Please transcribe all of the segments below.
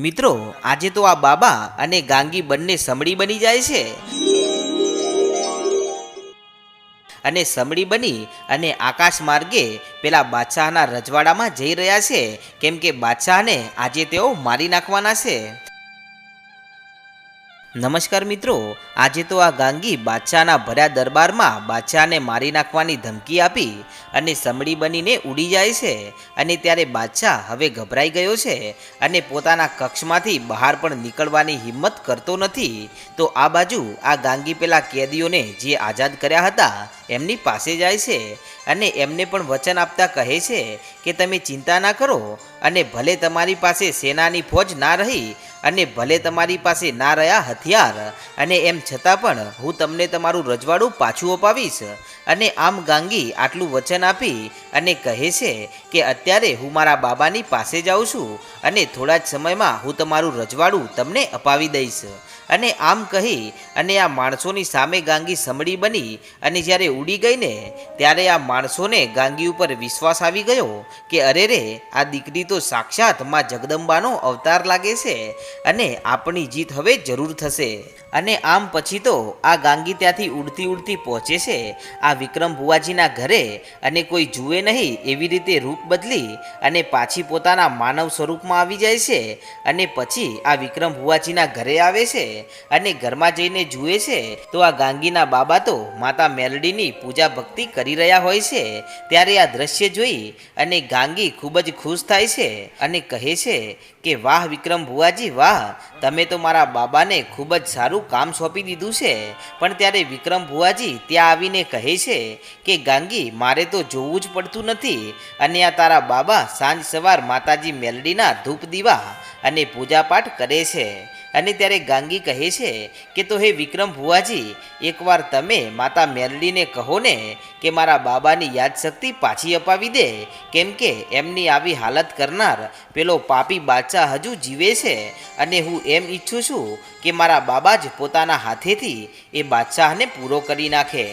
મિત્રો, આજે તો આ બાબા અને ગાંગી બંને સમડી બની જાય છે. અને સમડી બની અને આકાશ માર્ગે પેલા બાદશાહના રજવાડામાં જઈ રહ્યા છે. કેમ કે બાદશાહને આજે તેઓ મારી નાખવાના છે. નમસ્કાર મિત્રો, આજે તો આ ગાંગી બાદશાહના ભર્યા દરબારમાં બાદશાહને મારી નાખવાની ધમકી આપી અને સમડી બનીને ઉડી જાય છે અને ત્યારે બાદશાહ હવે ગભરાઈ ગયો છે અને પોતાના કક્ષમાંથી બહાર પણ નીકળવાની હિંમત કરતો નથી. તો આ બાજુ આ ગાંગી પેલા કેદીઓને જે આઝાદ કર્યા હતા એમની પાસે જાય છે અને એમને પણ વચન આપતા કહે છે કે તમે ચિંતા ના કરો અને ભલે તમારી પાસે સેનાની ફોજ ના રહી અને ભલે તમારી પાસે ના રહ્યા હથિયાર, અને એમ છતાં પણ હું તમને તમારું રજવાડું પાછું અપાવીશ. અને આમ ગાંગી આટલું વચન આપી અને કહે છે કે અત્યારે હું મારા બાબાની પાસે જાઉં છું અને થોડા જ સમયમાં હું તમારું રજવાડું તમને અપાવી દઈશ. અને આમ કહી અને આ માણસોની સામે ગાંગી સમડી બની અને જ્યારે ઉડી ગઈ ને, ત્યારે આ માણસોને ગાંગી ઉપર વિશ્વાસ આવી ગયો કે અરે રે, આ દીકરી તો સાક્ષાતમાં જગદંબાનો અવતાર લાગે છે અને આપણી જીત હવે જરૂર થશે. અને આમ પછી તો આ ગાંગી ત્યાંથી ઉડતી ઉડતી પહોંચે છે. આ વિક્રમ ભુવાજીના ઘરે અને કોઈ જુએ નહીં એવી રીતે રૂપ બદલી અને પાછી પોતાના માનવ સ્વરૂપમાં આવી જાય છે અને પછી આ વિક્રમ ભુવાજીના ઘરે આવે છે. અને ઘરમાં જઈને જુએ છે, તો આ ગાંગીના બાબા તો માતા મેલડીની પૂજા ભક્તિ કરી રહ્યા હોય છે. ત્યારે આ દ્રશ્ય જોઈ અને ગાંગી ખૂબ જ ખુશ થાય છે અને કહે છે કે, વાહ વિક્રમ ભુવાજી, વાહ! તમે તો મારા બાબાને ખૂબ જ સારું કામ સોંપી દીધું છે. પણ ત્યારે વિક્રમ ભુવાજી ત્યાં આવીને કહે છે કે, ગાંગી, મારે તો જોવું જ પડતું નથી. અને આ તારા બાબા સાંજ સવાર માતાજી મેલડીના ધૂપ દીવા અને પૂજાપાઠ કરે છે. અને ત્યારે ગાંગી કહે છે કે, તો હે વિક્રમ ભુવાજી, એકવાર તમે માતા મેરલીને કહો ને કે મારા બાબાની યાદશક્તિ પાછી અપાવી દે, કેમ કે એમની આવી હાલત કરનાર પેલો પાપી બાદશાહ હજુ જીવે છે અને હું એમ ઈચ્છું છું કે મારા બાબા જ પોતાના હાથેથી એ બાદશાહને પૂરો કરી નાખે.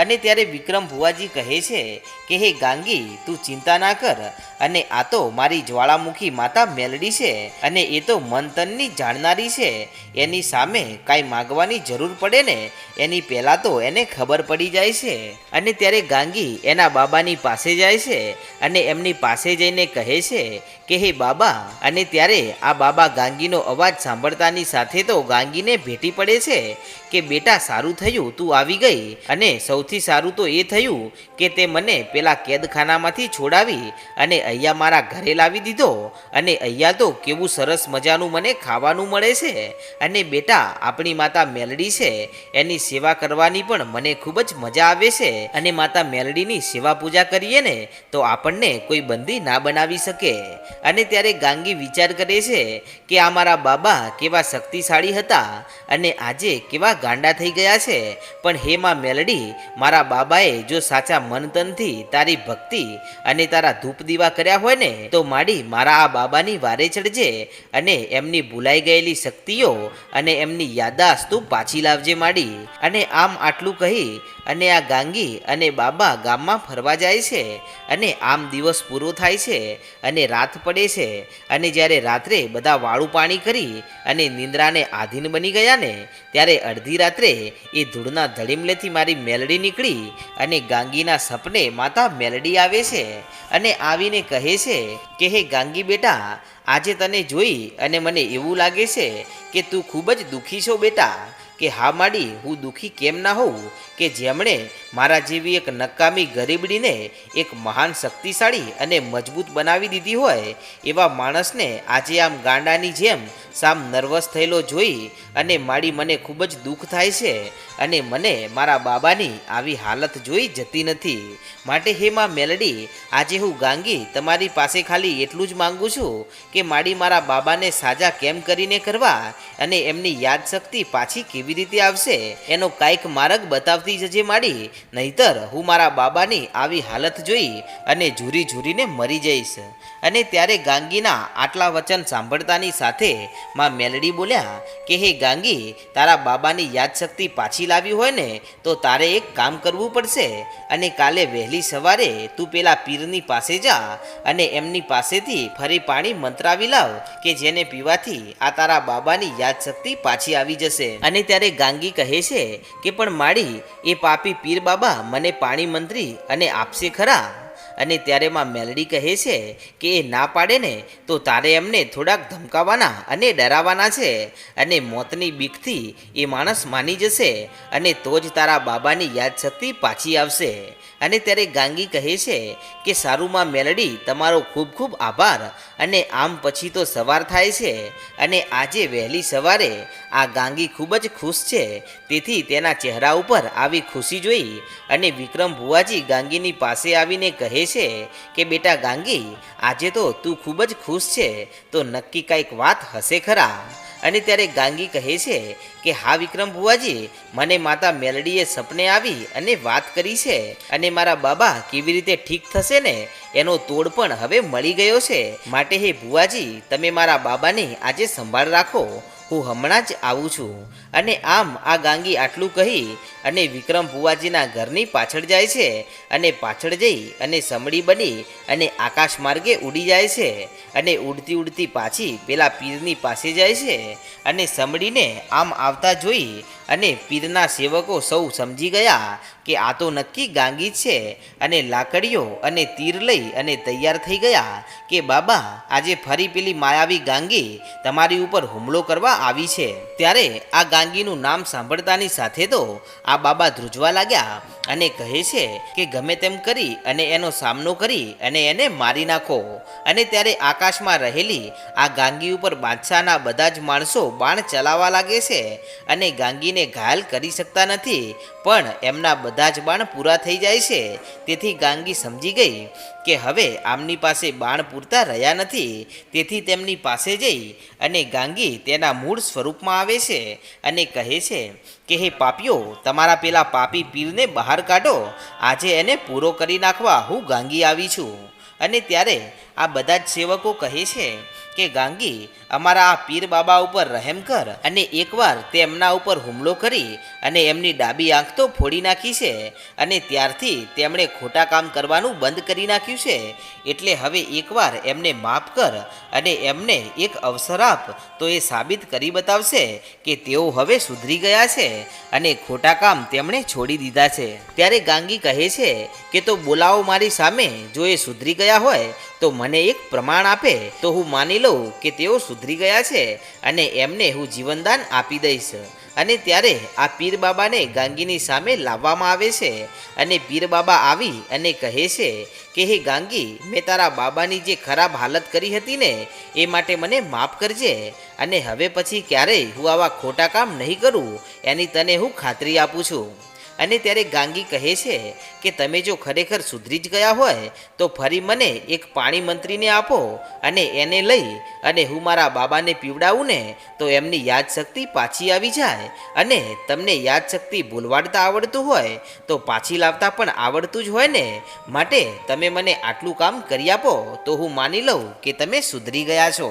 અને ત્યારે વિક્રમ ભુવાજી કહે છે કે, હે ગાંગી, તું ચિંતા ના કર. અને આ તો મારી જ્વાળામુખી માતા મેલડી છે અને એ તો મન તનની જાણનારી છે. એની સામે કાંઈ માગવાની જરૂર પડે ને, એની પહેલાં તો એને ખબર પડી જાય છે. અને ત્યારે ગાંગી એના બાબાની પાસે જાય છે અને એમની પાસે જઈને કહે છે કે, હે બાબા. અને ત્યારે આ બાબા ગાંગીનો અવાજ સાંભળતાની સાથે તો ગાંગીને ભેટી પડે છે કે, બેટા, સારું થયું, તું આવી ગઈ. અને સૌથી સારું તો એ થયું કે તે મને પેલા કેદખાનામાંથી છોડાવી અને અહીંયા મારા ઘરે લાવી દીધો. અને અહીંયા તો કેવું સરસ મજાનું મને ખાવાનું મળે છે. અને બેટા, આપણી માતા મેલડી છે. એની સેવા કરવાની પણ મને ખૂબ જ મજા આવે છે. અને માતા મેલડીની સેવા પૂજા કરીએ ને, તો આપણને કોઈ બંદી ના બનાવી શકે. અને ત્યારે ગાંગી વિચાર કરે છે કે આ મારા બાબા કેવા શક્તિશાળી હતા અને આજે કેવા ગાંડા થઈ ગયા છે. પણ હેમાં મેલડી મારા બાબાએ જો સાચા મન તનથી તારી ભક્તિ અને તારા ધૂપ દીવા કર્યા હોય ને, તો માડી મારા આ બાબાની વારે ચડજે અને એમની ભૂલાઈ ગયેલી શક્તિઓ અને એમની યાદાશ તું પાછી લાવજે માડી. અને આમ આટલું કહી અને આ ગાંગી અને બાબા ગામમાં ફરવા જાય છે અને આમ દિવસ પૂરો થાય છે અને રાત પડે છે અને જ્યારે રાત્રે બધા વાળું પાણી કરી અને નિંદ્રાને આધીન બની ગયા ને ત્યારે અડધી રાત્રે એ ધૂળના ધડીમલેથી મારી મેલડી નીકળી અને ગાંગીના સપને માતા મેલડી આવે છે અને આવીને કહે છે કે, હે ગાંગી બેટા, આજે તને જોઈ અને મને એવું લાગે છે કે તું ખૂબ જ દુઃખી છો બેટા. કે હા માડી હું દુઃખી કેમ ના હોઉં? કે જેમણે મારા જેવી એક નકામી ગરીબડીને એક મહાન શક્તિશાળી અને મજબૂત બનાવી દીધી હોય એવા માણસને આજે આમ ગાંડાની જેમ સામ નર્વસ થયેલો જોઈ અને માડી મને ખૂબ જ દુઃખ થાય છે અને મને મારા બાબાની આવી હાલત જોઈ જતી નથી. માટે હે માં મેલડી, આજે હું ગાંગી તમારી પાસે ખાલી એટલું જ માંગુ છું કે માડી મારા બાબાને સાજા કેમ કરીને કરવા અને એમની યાદશક્તિ પાછી કેવી રીતે આવશે? એનો કાંઈક માર્ગ બતાવતી જજે માડી નહીતર હું મારા બાબાની આવી હાલત જોઈ અને ઝૂરી ઝૂરીને મરી જઈશ. અને ત્યારે ગાંગીના આટલા વચન સાંભળતાની સાથે માં મેલડી બોલ્યા કે, હે ગાંગી, તારા બાબાની યાદશક્તિ પાછી લાવી હોય ને, તો તારે એક કામ કરવું પડશે. અને કાલે વહેલી સવારે તું પેલા પીરની પાસે જા અને એમની પાસેથી ફરી પાણી મંત્રાવી લાવ કે જેને પીવાથી આ તારા બાબાની યાદશક્તિ પાછી આવી જશે. અને ત્યારે ગાંગી કહે છે કે, પણ માડી, એ પાપી પીર બાબા, મને પાણી મંત્રી અને આપશે ખરા. અને ત્યારે માં મેલડી કહે છે કે એ ના પાડે ને, તો તારે એમને થોડાક ધમકાવવાના અને ડરાવાના છે. અને મોતની બીકથી એ માણસ માની જશે અને તો જ તારા બાબાની યાદશક્તિ પાછી આવશે. અને ત્યારે ગાંગી કહે છે કે સારું માં મેલડી, તમારો ખૂબ ખૂબ આભાર. અને આમ પછી તો સવાર થાય છે અને આજે વહેલી સવારે આ ગાંગી ખૂબ જ ખુશ છે. તેથી તેના ચહેરા ઉપર આવી ખુશી જોઈ અને વિક્રમ ભુવાજી ગાંગીની પાસે આવીને કહે છે કે, બેટા ગાંગી, આજે તો તું ખૂબ જ ખુશ છે. તો નક્કી કાંઈક વાત હશે ખરા. અને ત્યારે ગાંગી કહે છે કે, હા વિક્રમ ભુવાજી, મને માતા મેલડીએ સપને આવી અને વાત કરી છે અને મારા બાબા કેવી રીતે ઠીક થશે ને, એનો તોડ પણ હવે મળી ગયો છે. માટે હે ભુવાજી, તમે મારા બાબાને આજે સંભાળ રાખો. હું હમણાં જ આવું છું અને આમ આ ગાંગી આટલું કહી અને વિક્રમ ભુવાજીના ઘરની પાછળ જાય છે અને પાછળ જઈ અને સમડી બની અને આકાશ માર્ગે ઉડી જાય છે અને ઉડતી ઉડતી પાછી પેલા પીરની પાસે જાય છે અને સમડીને આમ આવતા જોઈ અને પીરના સેવકો સૌ સમજી ગયા કે આ તો નક્કી ગાંગી છે અને લાકડીઓ અને તીર લઈ અને તૈયાર થઈ ગયા કે બાબા, આજે ફરી પેલી માયાવી ગાંગી તમારી ઉપર હુમલો કરવા આવી છે. ત્યારે આ ગાંગીનું નામ સાંભળતાની સાથે તો આ બાબા ધ્રુજવા લાગ્યા. અને કહે છે કે ગમે તેમ કરી અને એનો સામનો કરી અને એને મારી નાખો. અને ત્યારે આકાશમાં રહેલી આ ગાંગી ઉપર બાદશાહના બધા જ માણસો બાણ ચલાવવા લાગે છે અને ગાંગીને ઘાયલ કરી શકતા નથી. પણ એમના બધા જ બાણ પૂરા થઈ જાય છે. તેથી ગાંગી સમજી ગઈ કે હવે આમની પાસે બાણ પૂરતા રહ્યા નથી. તેથી તેમની પાસે જઈ અને ગાંગી તેના મૂળ સ્વરૂપમાં આવે છે અને કહે છે કે હે પાપીઓ, તમારા પેલા પાપી પીરને બહાર કાઢો. આજે એને પૂરો કરી નાખવા હું ગાંગી આવી છું. અને ત્યારે આ બધા જ સેવકો કહે છે કે, ગાંગી અમારા આ પીર બાબા ઉપર રહેમ કર અને એકવાર તે એમના ઉપર હુમલો કરી અને એમની ડાબી આંખ તો ફોડી નાખી છે અને ત્યારથી તેમણે ખોટા કામ કરવાનું બંધ કરી નાખ્યું છે. એટલે હવે એકવાર એમને માફ કર અને એમને એક અવસર આપ તો એ સાબિત કરી બતાવશે કે તેઓ હવે સુધરી ગયા છે અને ખોટા કામ તેમણે છોડી દીધા છે. ત્યારે ગાંગી કહે છે કે, તો બોલાવો મારી સામે, જો એ સુધરી ગયા હોય તો મને એક પ્રમાણ આપે. તો હું માની લઉં કે તેઓ સુધરી ગયા છે અને એમને હું જીવનદાન આપી દઈશ. અને ત્યારે આ પીર બાબાને ગાંગીની સામે લાવવામાં આવે છે. અને પીર બાબા આવી અને કહે છે કે, હે ગાંગી, મેં તારા બાબાની જે ખરાબ હાલત કરી હતી ને, એ માટે મને માફ કરજે. અને હવે પછી ક્યારેય હું આવા ખોટા કામ નહીં કરું. એની તને હું ખાતરી આપું છું. અને ત્યારે ગાંગી કહે છે કે તમે જો ખરેખર સુધરી જ ગયા હોય, તો ફરી મને એક પાણી મંત્રીને આપો અને એને લઈ અને હું મારા બાબાને પીવડાવું ને, તો એમની યાદશક્તિ પાછી આવી જાય અને તમને યાદશક્તિ ભૂલવાડતા આવડતું હોય, તો પાછી લાવતા પણ આવડતું જ હોય ને. માટે તમે મને આટલું કામ કરી આપો, તો હું માની લઉં કે તમે સુધરી ગયા છો.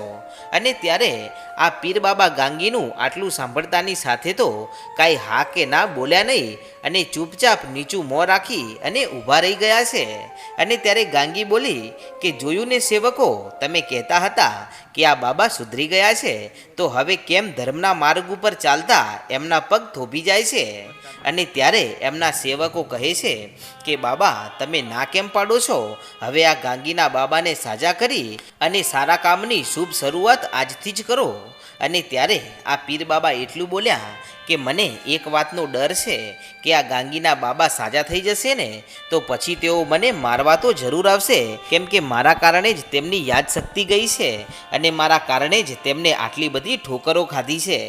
અને ત્યારે આ પીર બાબા ગાંગીનું આટલું સાંભળતાની સાથે તો કાંઈ હા કે ના બોલ્યા નહીં અને ચૂપચાપ નીચું મોં રાખી અને ઊભા રહી ગયા છે. અને ત્યારે ગાંગી બોલી કે જોયું ને સેવકો, તમે કહેતા હતા કે આ બાબા સુધરી ગયા છે. તો હવે કેમ ધર્મના માર્ગ ઉપર ચાલતા એમના પગ થોભી જાય છે? અને ત્યારે એમના સેવકો કહે છે કે, બાબા, તમે ના કેમ પાડો છો? હવે આ ગાંગીના બાબાને સાજા કરી અને સારા કામની શુભ શરૂઆત આજથી જ કરો. અને ત્યારે આ પીર બાબા એટલું બોલ્યા કે મને એક વાતનો ડર છે કે આ ગાંગીના બાબા સાજા થઈ જશે ને, તો પછી તેઓ મને મારવા તો જરૂર આવશે, કેમ કે મારા કારણે જ તેમની યાદશક્તિ ગઈ છે અને મારા કારણે જ તેમને આટલી બધી ઠોકરો ખાધી છે.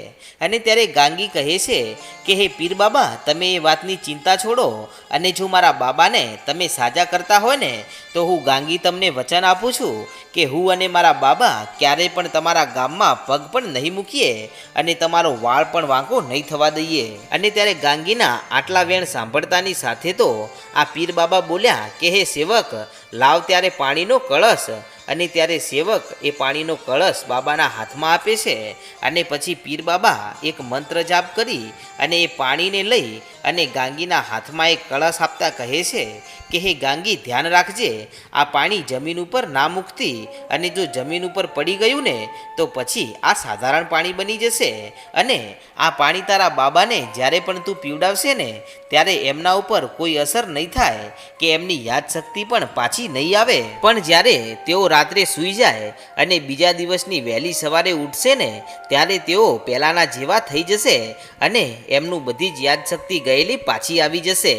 અને ત્યારે ગાંગી કહે છે કે, હે પીર બાબા, તમે એ વાતની ચિંતા છોડો અને જો મારા બાબાને તમે સાજા કરતા હોય ને, તો હું ગાંગી તમને વચન આપું છું કે હું અને મારા બાબા ક્યારેય પણ તમારા ગામમાં પગ પણ નહીં મૂકીએ અને તમારો વાળ પણ વાંકો નહીં થવા દઈએ. અને ત્યારે ગાંગીના આટલા વેણ સાંભળતાની સાથે તો આ પીર બાબા બોલ્યા કે, હે સેવક, લાવ ત્યારે પાણીનો કળશ. અને ત્યારે સેવક એ પાણીનો કળશ બાબાના હાથમાં આપે છે. અને પછી પીર બાબા એક મંત્ર જાપ કરી અને એ પાણીને લઈ અને ગાંગીના હાથમાં એક કળશ આપતા કહે છે કે, હે ગાંગી, ધ્યાન રાખજે. આ પાણી જમીન ઉપર ના મૂકતી અને જો જમીન ઉપર પડી ગયું ને, તો પછી આ સાધારણ પાણી બની જશે. અને આ પાણી તારા બાબાને જ્યારે પણ તું પીવડાવશે ને, ત્યારે એમના ઉપર કોઈ અસર નહીં થાય કે એમની યાદશક્તિ પણ પાછી નહીં આવે. પણ જ્યારે તેઓ રાત્રે સૂઈ જાય અને બીજા દિવસની વહેલી સવારે ઉઠશે ને, ત્યારે તેઓ પહેલાંના જેવા થઈ જશે અને એમનું બધી જ યાદશક્તિ ગયેલી પાછી આવી જશે.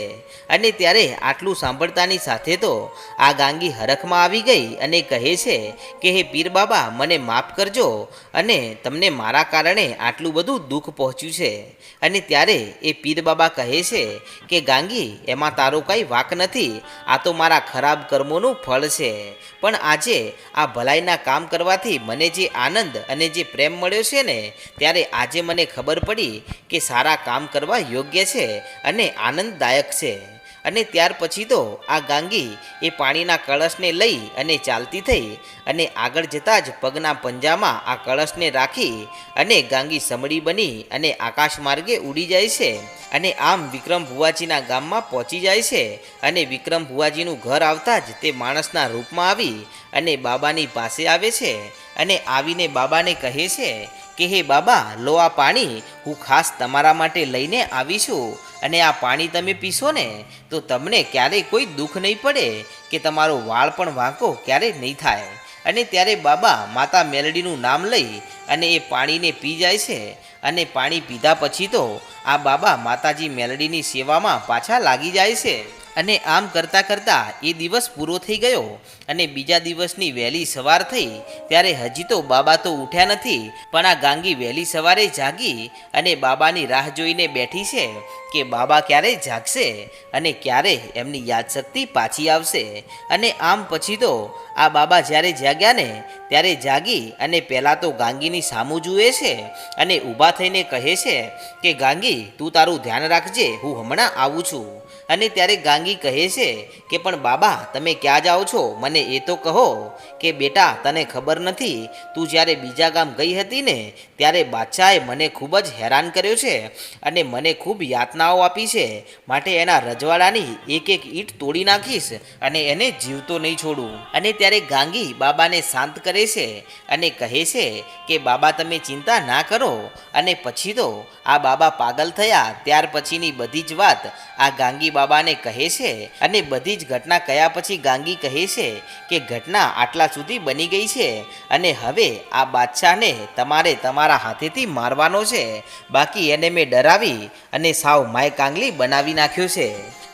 અને ત્યારે આટલું સાંભળતાની સાથે તો આ ગાંગી હરખમાં આવી ગઈ અને કહે છે કે, હે પીર બાબા, મને માફ કરજો અને તમને મારા કારણે આટલું બધું દુઃખ પહોંચ્યું છે. અને ત્યારે એ પીર બાબા કહે છે કે, ગાંગી, એમાં તારો કાંઈ વાક નથી. આ તો મારા ખરાબ કર્મોનું ફળ છે. પણ આજે આ ભલાઈના કામ કરવાથી મને જે આનંદ અને જે પ્રેમ મળ્યો છે ને, ત્યારે આજે મને ખબર પડી કે સારા કામ કરવા યોગ્ય છે. અને આનંદદાયક છે. અને ત્યાર પછી તો આ ગાંગી એ પાણીના કળશને લઈ અને ચાલતી થઈ અને આગળ જતાં જ પગના પંજામાં આ કળશને રાખી અને ગાંગી સમડી બની અને આકાશ માર્ગે ઉડી જાય છે. અને આમ વિક્રમ ભુવાજીના ગામમાં પહોંચી જાય છે અને વિક્રમ ભુવાજીનું ઘર આવતા જ તે માણસના રૂપમાં આવી અને બાબાની પાસે આવે છે અને આવીને બાબાને કહે છે કે, હે બાબા, લો આ પાણી, હું ખાસ તમારા માટે લઈને આવી છું. અને આ પાણી તમે પીશો ને, તો તમને ક્યારેય કોઈ દુઃખ નહીં પડે કે તમારો વાળ પણ વાંકો ક્યારેય નહીં થાય. અને ત્યારે બાબા માતા મેલડીનું નામ લઈ અને એ પાણીને પી જાય છે. અને પાણી પીધા પછી તો આ બાબા માતાજી મેલડીની સેવામાં પાછા લાગી જાય છે. અને આમ કરતાં કરતાં એ દિવસ પૂરો થઈ ગયો અને બીજા દિવસની વહેલી સવાર થઈ, ત્યારે હજી તો બાબા તો ઉઠ્યા નથી, પણ આ ગાંગી વહેલી સવારે જાગી અને બાબાની રાહ જોઈને બેઠી છે કે બાબા ક્યારે જાગશે અને ક્યારે એમની યાદશક્તિ પાછી આવશે. અને આમ પછી તો આ બાબા જ્યારે જાગ્યા ને, ત્યારે જાગી અને પહેલાં તો ગાંગીની સામું જુએ છે અને ઊભા થઈને કહે છે કે, ગાંગી, તું તારું ધ્યાન રાખજે, હું હમણાં આવું છું. અને ત્યારે ગાંગી કહે છે કે, પણ બાબા, તમે ક્યાં જાઓ છો? મને એ તો કહો કે, બેટા, તને ખબર નથી, તું જ્યારે બીજા ગામ ગઈ હતી ને, ત્યારે બાદશાહે મને ખૂબ જ હેરાન કર્યો છે અને મને ખૂબ યાતનાઓ આપી છે. માટે એના રજવાડાની એક એક ઈંટ તોડી નાખીશ અને એને જીવતો નહીં છોડું. અને ત્યારે ગાંગી બાબાને શાંત કરે છે અને કહે છે કે, બાબા, તમે ચિંતા ના કરો. અને પછી તો આ બાબા પાગલ થયા. ત્યાર પછીની બધી જ વાત આ ગાંગી બાબાને કહે છે અને બધી જ ઘટના કયા પછી ગાંગી કહે છે કે ઘટના આટલા સુધી બની ગઈ છે અને હવે આ બાદશાહને તમારે તમારા હાથેથી મારવાનો છે. બાકી એને મેં ડરાવી અને સાવ માય કાંગલી બનાવી નાખ્યો છે.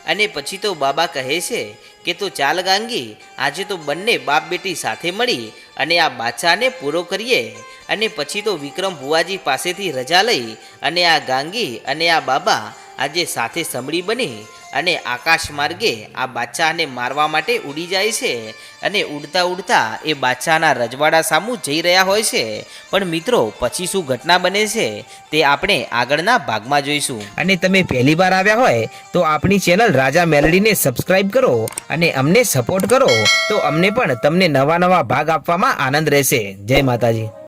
અને પછી તો બાબા કહે છે કે તો ચાલ ગાંગી, આજે તો બંને બાપ બેટી સાથે મળી અને આ બાદશાહને પૂરો કરીએ. અને પછી તો વિક્રમ ભુવાજી પાસેથી રજા લઈ અને આ ગાંગી અને આ બાબા આજે સાથે સમળી બની અને આકાશ માર્ગે આ બાદશાહને મારવા માટે ઉડી જાય છે અને ઉડતા ઉડતા એ બાદશાહના રજવાડા સામું જઈ રહ્યા હોય છે. પણ મિત્રો, પછી શું ઘટના બને છે તે આપણે આગળના ભાગમાં જોઈશું. અને તમે પહેલી વાર આવ્યા હોય તો આપણી ચેનલ રાજા મેલડીને સબસ્ક્રાઇબ કરો અને અમને સપોર્ટ કરો તો અમને પણ તમને નવા નવા ભાગ આપવામાં આનંદ રહેશે. જય માતાજી.